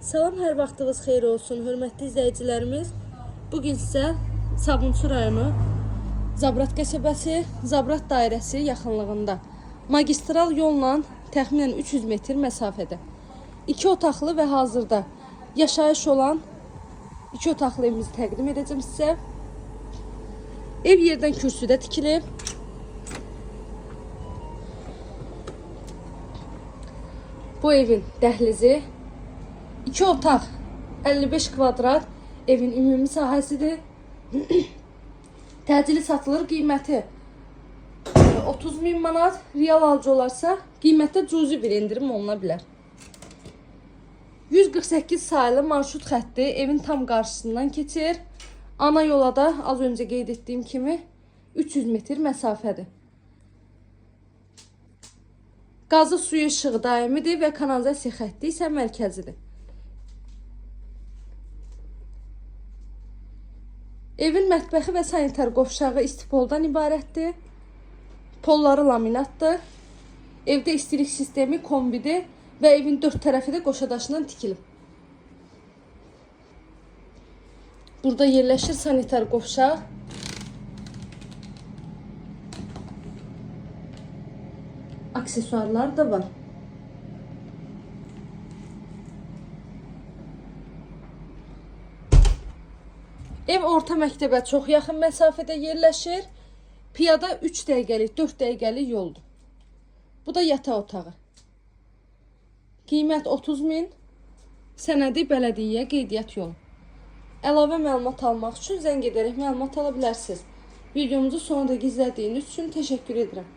Salam, hər vaxtınız xeyir olsun, hörmətli izləyicilərimiz. Bu gün sizə Sabunçu rayonu Zabrat qəsəbəsi, Zabrat dairəsi yaxınlığında magistral yolla təxminən 300 metr məsafədə 2 otaqlı və hazırda yaşayış olan 2 otaqlı evimizi təqdim edəcəm sizə. Ev yerdən kürsüdə tikilib. Bu evin dəhlizi 2 otaq 55 kvadrat evin ümumi sahəsidir. Təcili satılır qiyməti e, 30 min manat. Real alıcı olarsa qiymətdə cüzi bir endirim oluna bilər. 148 sayılı marşrut xətti evin tam qarşısından keçir. Ana yola da az öncə qeyd etdiyim kimi 300 metr məsafədir. Qazı suyu işığı daimidir və kanalizasiya xətti isə mərkəzidir. Evin mətbəxi və sanitar qovşağı istipoldan ibarətdir. Polları laminatdır. Evdə istilik sistemi kombidir və evin dörd tərəfi də qoşadaşından tikilib. Burada yerləşir sanitar qovşaq. Aksesuarlar da var. Ev orta məktəbə çox yaxın məsafədə yerləşir. Piyada 3 dəqiqəlik, 4 dəqiqəlik yoldur. Bu da yataq otağı. Qiymət 30 min. Sənədi bələdiyyəyə qeydiyyat yolu. Əlavə məlumat almaq üçün zəng edərək məlumat ala bilərsiniz. Videomuzu sonuna da izlədiyiniz üçün təşəkkür edirəm.